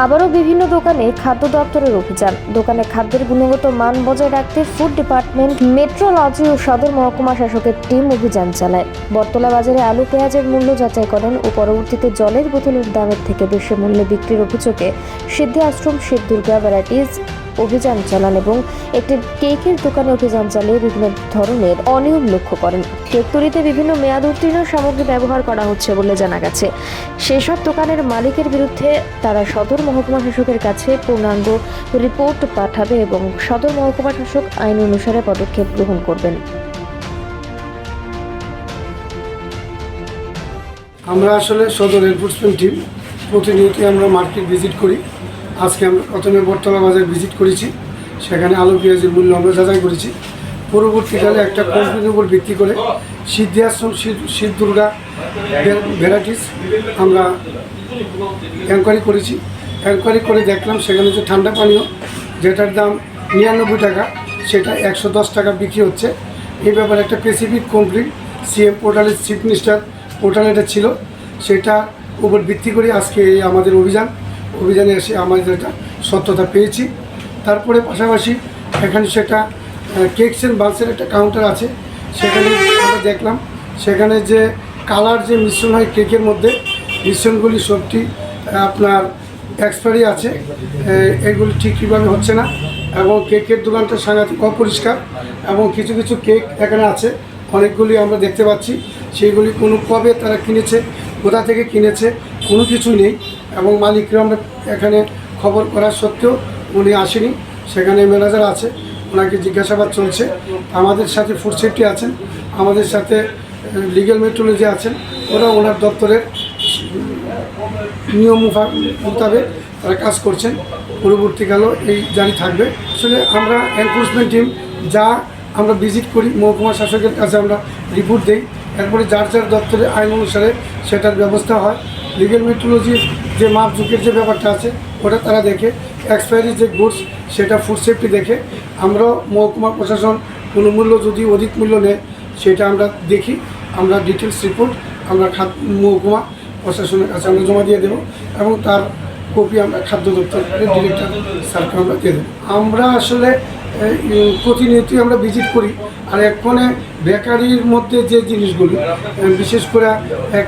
আবারও বিভিন্ন দোকানে খাদ্য দপ্তরের অভিযান। দোকানে খাদ্যের গুণগত মান বজায় রাখতে ফুড ডিপার্টমেন্ট মেট্রোলজি ও সদর মহকুমা শাসকের টিম অভিযান চালায়। বটতলা বাজারে আলু, পেঁয়াজের মূল্য যাচাই করেন ও পরবর্তীতে জলের বোতলের দামের থেকে বেশি মূল্য বিক্রির অভিযোগে সিদ্ধি আশ্রম শিব দুর্গা ভ্যারাইটিস অভিযান চালান এবং একটি কেকের দোকানে অভিযান চালিয়ে বিভিন্ন ধরনের অনিয়ম লক্ষ্য করেন। কেক তৈরিতে বিভিন্ন মেয়াদ উত্তীর্ণ সামগ্রী ব্যবহার করা হচ্ছে বলে জানা গেছে। সেসব দোকানের মালিকের বিরুদ্ধে তারা সদর মহকুমা শাসকের কাছে পূর্ণাঙ্গ রিপোর্ট পাঠাবে এবং সদর মহকুমা শাসক আইন অনুসারে পদক্ষেপ গ্রহণ করবেন। আমরা আসলে সদর এনফোর্সমেন্ট টিম প্রতিনিয়ত আমরা মার্কেট ভিজিট করি। আজকে আমরা প্রথমে বটতলা বাজার ভিজিট করেছি। সেখানে আলু, পেঁয়াজের মূল্য আমরা যাচাই করেছি। পরবর্তীকালে একটা কোম্পানির উপর ভিত্তি করে সিদ্ধি আশ্রম শিব- দুর্গা ভ্যারাইটিস আমরা এনকোয়ারি করেছি। এনকোয়ারি করে দেখলাম সেখানে যে ঠান্ডা পানীয়, যেটার দাম নিরানব্বই টাকা, সেটা একশো দশ টাকা বিক্রি হচ্ছে। এই ব্যাপারে একটা স্পেসিফিক কমপ্লিট সিএম পোর্টালের চিফ মিনিস্টার পোর্টাল এটা ছিল। সেটা উপর ভিত্তি করে আজকে আমাদের অভিযান। অভিযানে এসে আমাদের এটা সত্যতা পেয়েছি। তারপরে পাশাপাশি এখানে সেটা কেকস অ্যান্ড বালসের একটা কাউন্টার আছে। সেখানে আমরা দেখলাম, সেখানে যে কালার যে মিশ্রণ হয় কেকের মধ্যে, মিশ্রণগুলি সবটি আপনার এক্সপায়ারি আছে। এগুলি ঠিক কীভাবে হচ্ছে না এবং কেকের দোকানটা সাংঘাতিক অপরিষ্কার এবং কিছু কিছু কেক এখানে আছে। অনেকগুলি আমরা দেখতে পাচ্ছি। সেইগুলি কোনো কবে তারা কিনেছে কোথা থেকে কিনেছে, কোনো কিছুই নেই এবং মালিকরা আমরা এখানে খবর করা সত্ত্বেও উনি আসেনি। সেখানে ম্যানেজার আছে, ওনাকে জিজ্ঞাসাবাদ চলছে। আমাদের সাথে ফুড সেফটি আছেন, আমাদের সাথে লিগ্যাল মেট্রোলজি আছেন, ওরা ওনার দপ্তরের নিয়ম মোতাবেক তারা কাজ করছেন। পরবর্তীকালেও এই জারি থাকবে। আসলে আমরা এনফোর্সমেন্ট টিম যা আমরা ভিজিট করি, মহকুমা শাসকের কাছে আমরা রিপোর্ট দিই। এরপরে যার যার দপ্তরে আইন অনুসারে সেটার ব্যবস্থা হয়। লিগেল মেট্রোলজির যে মাপ ঝুঁকের যে ব্যাপারটা আছে, ওটা তারা দেখে। এক্সপায়ারি যে গুডস সেটা ফুড সেফটি দেখে। আমরাও মহকুমা প্রশাসন কোনো মূল্য যদি অধিক মূল্য নেয়, সেটা আমরা দেখি। আমরা ডিটেলস রিপোর্ট আমরা খাদ, মহকুমা প্রশাসনের কাছে আমরা জমা দিয়ে দেবো এবং তার কপি আমরা খাদ্য দপ্তরের ডিরেক্টর স্যারকে আমরা দিয়ে দেবো। আমরা আসলে প্রতিনিয়তই আমরা ভিজিট করি। আর এক্ষণে বেকারির মধ্যে যে জিনিসগুলো বিশেষ করে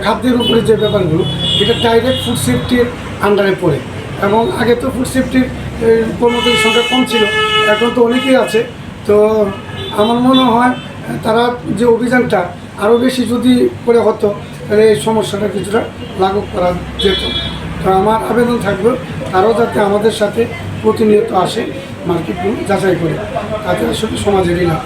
খাদ্যের উপরে যে ব্যাপারগুলো, এটা ডাইরেক্ট ফুড সেফটির আন্ডারে পড়ে। এবং আগে তো ফুড সেফটির কর্মচারীর সংখ্যা কম ছিল, এখন তো অনেকেই আছে। তো আমার মনে হয় তারা যে অভিযানটা আরও বেশি যদি করে হতো, তাহলে এই সমস্যাটা কিছুটা লাঘব করা যেত। তো আমার আবেদন থাকবে, তারাও যাতে আমাদের সাথে প্রতিনিয়ত আসে, মার্কেটগুলো যাচাই করে, তাতে আসলে সমাজেরই লাভ।